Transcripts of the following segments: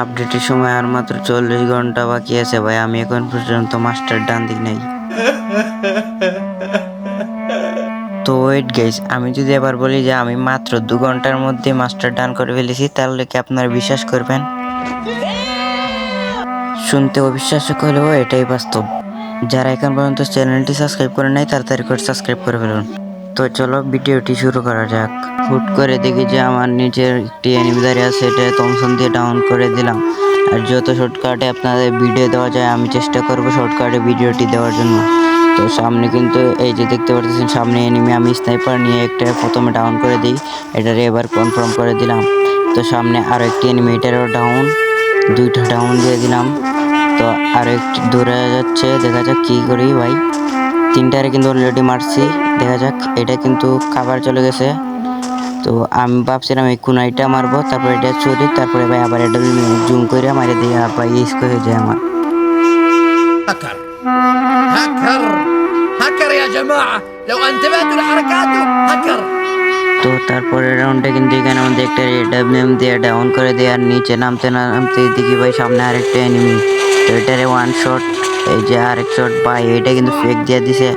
আপডেটের সময় আর মাত্র চল্লিশ ঘণ্টা বাকি আছে ভাই, আমি এখন পর্যন্ত মাস্টার ডান দিক নাই। তো ওয়েট গাইস আমি যদি এবার বলি যে আমি মাত্র দু ঘণ্টার মধ্যে মাস্টার ডান করে ফেলেছি, তাহলে কি আপনারা বিশ্বাস করবেন? শুনতে অবিশ্বাস্য হলেও এটাই বাস্তব। যারা এখন পর্যন্ত চ্যানেলটি সাবস্ক্রাইব করে নাই, তাড়াতাড়ি করে সাবস্ক্রাইব করে ফেলুন। তো চলো ভিডিওটি শুরু করা যাক। হুট করে দেখি যে আমার নিচের একটি অ্যানিমি দাঁড়িয়ে আছে, এটা থমসন দিয়ে ডাউন করে দিলাম। আর যত শর্টকাটে আপনাদের ভিডিও দেওয়া যায়, আমি চেষ্টা করব শর্টকাটে ভিডিওটি দেওয়ার জন্য। তো সামনে কিন্তু এই যে দেখতে পাচ্ছেন সামনে এনিমি আমি স্নাইপার নিয়ে একটা প্রথমে ডাউন করে দিই। এটারে এবার কনফার্ম করে দিলাম। তো সামনে আরও একটি এনিমি এটারও ডাউন দুইটা ডাউন দিয়ে দিলাম। তো আরও একটি দূরে যাচ্ছে, দেখা যাক কী করি ভাই। তিনটারে কিন্তু অলরেডি মারছি দেখা যাক এটা কিন্তু খাবার চলে গেছে তো আমি ভাবছিলাম এই কুনাইটা মারবো তারপরে এটা চুরি তারপরে ভাই আবার এটা জুম করে মারে দিয়ে আবার ইস করে যায় আমার هكر هكر هكر يا جماعة لو انتبهتوا لحركاته هكر তো তারপরে রাউন্ডে কিন্তু এখানে আমাদের একটা ডাব্লিউএম দিয়ে ডাউন করে দেয় আর নিচে নামতে না নামতে দেখি ভাই সামনে আরেকটা এনিমি তো এটারে ওয়ান শট এই যে আরেক শট ভাই, এটা কিন্তু ফেক দিয়ে দিছে।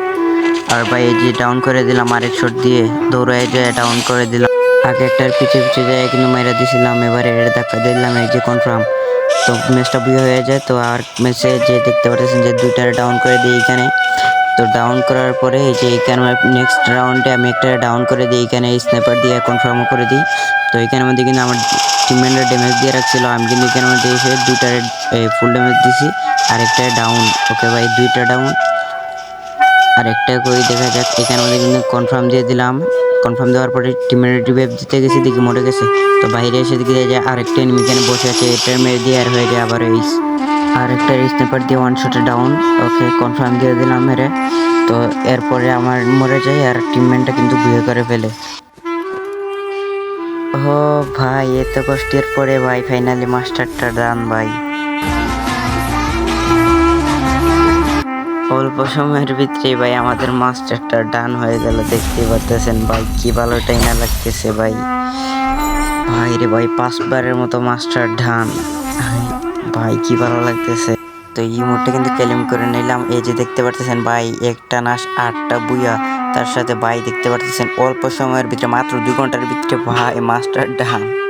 আর ভাই, এই যে ডাউন করে দিলাম আরেক শট দিয়ে, দৌড়ায় যে ডাউন করে দিলাম। আগে একটার পিছে পিছে যায়, কিন্তু মেরে দিছিলাম। এবারে এটা ধাক্কা দিলাম, এই যে কনফার্ম তো ম্যাচটা বিয়ে হয়ে যায়, তো আর ম্যাচে যে দেখতে পাচ্ছেন যে দুইটারে ডাউন করে দিই এখানে। তো ডাউন করার পরে এই যে এখানে নেক্সট রাউন্ডে আমি একটা ডাউন করে দিই, এখানে স্নাইপার দিয়ে কনফার্মও করে দিই। তো এখানে মধ্যে কিন্তু আমার টিমমেন্টের ড্যামেজ দিয়ে রাখছিল। আমি কিন্তু এখানে মধ্যে এসে ফুল ড্যামেজ দিছি। আর একটা ডাউন ওকে ভাই, দুইটা ডাউন আর একটা করে দেখা যাক। এখানে মধ্যে কিন্তু কনফার্ম দিয়ে দিলাম। কনফার্ম দেওয়ার পরে টিমের রিভাইভ দিতে গেছি, দেখি মরে গেছে। তো বাইরে এসে দেখি যে আরেকটা এনিমি এখানে বসে আছে। এটার মেরে দিয়ে আর হয়ে যায় আবার এই আর একটা স্নাইপার দিয়ে ওয়ান শটে ডাউন ওকে কনফার্ম দিয়ে দিলাম মেরে তো এরপরে আমার মরে যায় আর টিমমেন্টটা কিন্তু বিয়ে করে ফেলে। ও ভাই এত কষ্টের পরে ভাই ফাইনালি মাস্টারটা ডান ভাই। অল্প সময়ের ভিতরে ভাই আমাদের মাস্টারটা ডান হয়ে গেল দেখতে পারতেছেন ভাই, কি ভালোটাই না লাগতেছে ভাই। ভাই রে ভাই, পাঁচবারের মতো মাস্টার ডান। ভাই, কি ভালো লাগতেছে। তো এই মুহূর্তে কিন্তু ক্লেম করে নিলাম, এই যে দেখতে পারতেছেন ভাই, একটা নাশ, আটটা বুয়া তার সাথে ভাই দেখতে পারতেছেন, অল্প সময়ের ভিতরে, মাত্র দুই ঘণ্টার ভিতরে ভাই মাস্টার ডান।